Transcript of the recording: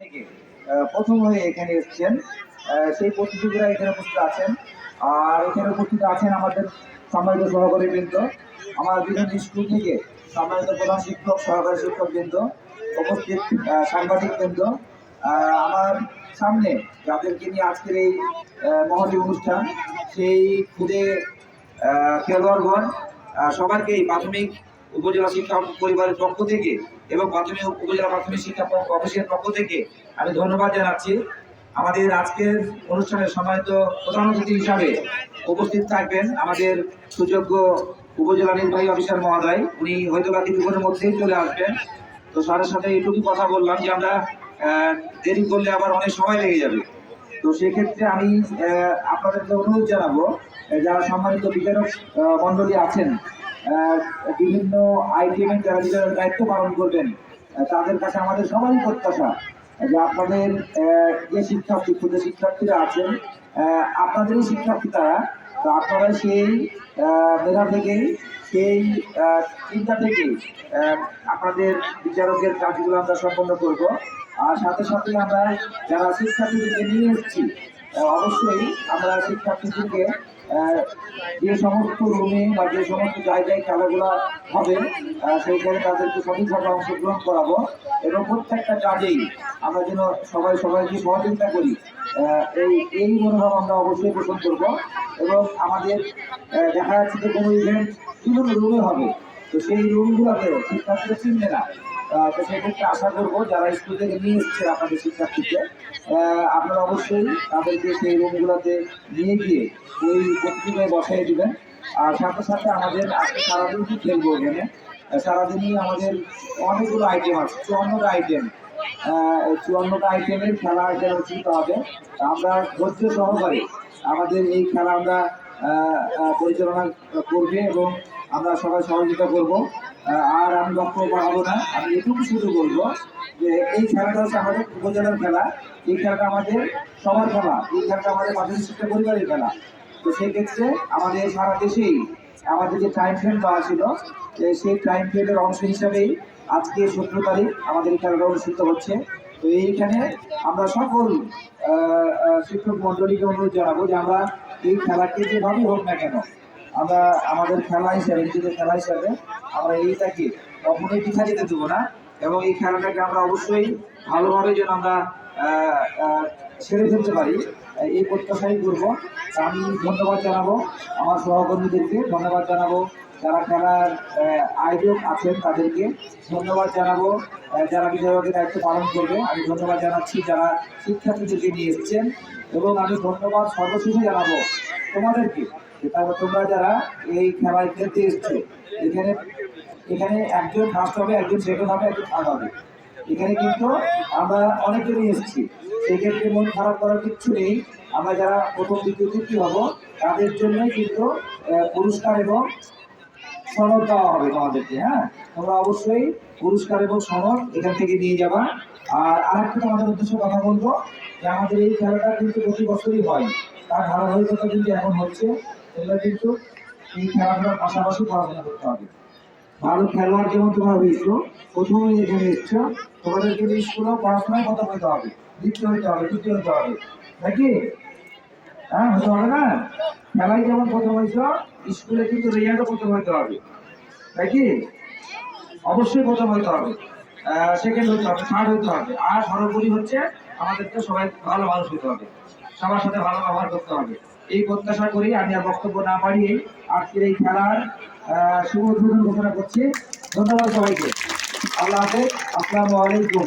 থেকে প্রথম হয়ে এখানে এসেছেন। সেই প্রতিযোগীরা এখানে উপস্থিত আছেন। আর এখানে উপস্থিত আছেন আমাদের সম্মানিত সহকারী বৃন্দ আমার বিভিন্ন স্কুল থেকে সম্মানিত প্রধান শিক্ষক সহকারী শিক্ষক বৃন্দ উপস্থিত সাংবাদিক বৃন্দ আমার সামনে যাদেরকে নিয়ে আজকের এই মহতী অনুষ্ঠান সেই খুদে খেলোয়াড়গণ আহ, সবাইকে এই প্রাথমিক উপজেলা শিক্ষা পরিবারের পক্ষ থেকে এবং প্রাথমিক উপজেলা প্রাথমিক শিক্ষা অফিসের পক্ষ থেকে আমি ধন্যবাদ জানাচ্ছি। আমাদের আজকের অনুষ্ঠানের সম্মানিত প্রধান অতিথি হিসাবে উপস্থিত থাকবেন আমাদের সুযোগ্য উপজেলা নির্বাহী অফিসার মহোদয়। উনি হয়তো বা কিছুক্ষণের মধ্যেই চলে আসবেন। তো স্যারের সাথে এইটুকু কথা বললাম যে আমরা দেরি করলে আবার অনেক সময় লেগে যাবে। তো সেক্ষেত্রে আমি আপনাদেরকে অনুরোধ জানাব যারা সম্মানিত বিচারক আহ, মণ্ডলী আছেন বিভিন্ন আইটেমের যারা বিচারক দায়িত্ব পালন করবেন। তাদের কাছে আমাদের সবারই প্রত্যাশা যে আপনাদের যে শিক্ষার্থী, ক্ষুদ্র শিক্ষার্থীরা আছেন আপনাদেরই শিক্ষার্থী তারা, তো আপনারা সেই মেধা থেকেই সেই চিন্তা থেকেই আপনাদের বিচারকের কাজগুলো আমরা সম্পন্ন করব। আর সাথে সাথে আমরা যারা শিক্ষার্থীদেরকে নিয়ে এসেছি অবশ্যই আমরা শিক্ষার্থীদেরকে যে সমস্ত রুমে বা যে সমস্ত জায়গায় খেলাধুলা হবে সেইখানে তাদেরকে সঠিকভাবে অংশগ্রহণ করাবো এবং প্রত্যেকটা কাজেই আমরা যেন সবাই সবাইকে সহযোগিতা করি। এই এই মনোভাব আমরা অবশ্যই পোষণ করব এবং আমাদের দেখা যাচ্ছে যে কোনো ইভেন্ট বিভিন্ন রুমে হবে, তো সেই রুমগুলোতে শিক্ষার্থীরা চিনবে না। তো সেক্ষেত্রে আশা করব যারা স্কুল থেকে নিয়ে এসছে আপনাদের শিক্ষার্থীকে আপনারা অবশ্যই তাদেরকে সেই রুমগুলোতে নিয়ে গিয়ে ওই প্রতিযোগিতায় বসাই দিবেন। আর সাথে সাথে আমাদের আজকে সারাদিন কি খেলব এখানে? সারাদিনই আমাদের অনেকগুলো আইটেম আছে, চুয়ান্নটা আইটেম চুয়ান্নটা আইটেমের খেলা এখানে অনুষ্ঠিত হবে আমরা ধৈর্য সহকারে আমাদের এই খেলা আমরা পরিচালনা করবে এবং আমরা সবাই সহযোগিতা করব। আর আমি লক্ষ্য বাড়াবো না। আমি এটুকু শুধু বলব যে এই খেলাটা হচ্ছে আমাদের উপজেলার খেলা। এই খেলাটা আমাদের সবার খেলা। এই খেলাটা আমাদের প্রাথমিক শিক্ষা পরিবারের খেলা। তো সেই ক্ষেত্রে আমাদের সারা দেশেই আমাদের যে টাইম ফ্রেম দেওয়া ছিল সেই টাইম ফ্রেমের অংশ হিসাবেই আজকে সতেরো তারিখ আমাদের খেলাটা অনুষ্ঠিত হচ্ছে। তো এইখানে আমরা সকল শিক্ষক মণ্ডলীকে অনুরোধ জানাব যে আমরা এই খেলাকে যেভাবেই হোক না কেন আমরা আমাদের খেলা হিসাবে, নিজেদের খেলা হিসাবে আমরা এইটাকে কখনোই পিঠা যেতে দেবো না। এবং এই খেলাটাকে আমরা অবশ্যই ভালোভাবে যেন আমরা ছেড়ে ফেলতে পারি। এই প্রত্যাশাই করব। আমি ধন্যবাদ জানাব আমার সহকর্মীদেরকে। ধন্যবাদ জানাব যারা খেলার আয়োজক আছেন তাদেরকে। ধন্যবাদ জানাব যারা বিধায়কের দায়িত্ব পালন করবে। আমি ধন্যবাদ জানাচ্ছি যারা শিক্ষার্থীদেরকে নিয়ে এসছেন। এবং আমি ধন্যবাদ সর্বশেষে জানাব তোমাদেরকে। তারপর তোমরা যারা এই খেলায় খেলতে এসছো, এখানে এখানে একজন ফার্স্ট হবে, একজন সেকেন্ড হবে, একজন থার্ড হবে। এখানে কিন্তু আমরা অনেকেরই এসেছি। সেক্ষেত্রে মন খারাপ করার কিচ্ছু নেই। আমরা যারা প্রথম, দ্বিতীয়, তৃতীয় হব, তাদের জন্যই কিন্তু পুরস্কার এবং সনদ দেওয়া হবে তোমাদেরকে হ্যাঁ? তোমরা অবশ্যই পুরস্কার এবং সনদ এখান থেকে নিয়ে যাবা। আর আরেকটা তোমাদের উদ্দেশ্যে কথা বলব যে আমাদের এই খেলাটা কিন্তু প্রতি বছরই হয়। তার ধারাবাহিকতা কিন্তু এখন হচ্ছে তোমরা কিন্তু খেলাধুলার পাশাপাশি পড়াশোনা করতে হবে। ভালো খেলোয়াড় যেমন তোমরা হয়েছো প্রথমে এখানে এসছো তোমাদের কিন্তু স্কুলেও পড়াশোনায় কত হইতে হবে দ্বিতীয় হইতে হবে তৃতীয় হইতে হবে। নাকি? হ্যাঁ হতে হবে না? খেলায় যেমন প্রথম হয়েছ স্কুলে কিন্তু রেজাল্টও প্রথম হইতে হবে। নাকি? অবশ্যই প্রথম হইতে হবে। সেকেন্ড হইতে হবে থার্ড হইতে হবে। আর সর্বোপরি হচ্ছে আমাদেরকে সবাই ভালো মানুষ হতে হবে। সবার সাথে ভালো ব্যবহার করতে হবে। এই প্রত্যাশা করি আমি আর বক্তব্য না পারিয়ে আজকের এই খেলার শুভ উদ্বোধন ঘোষণা করছি। ধন্যবাদ সবাইকে। আল্লাহ হাফেজ। আসসালামু আলাইকুম।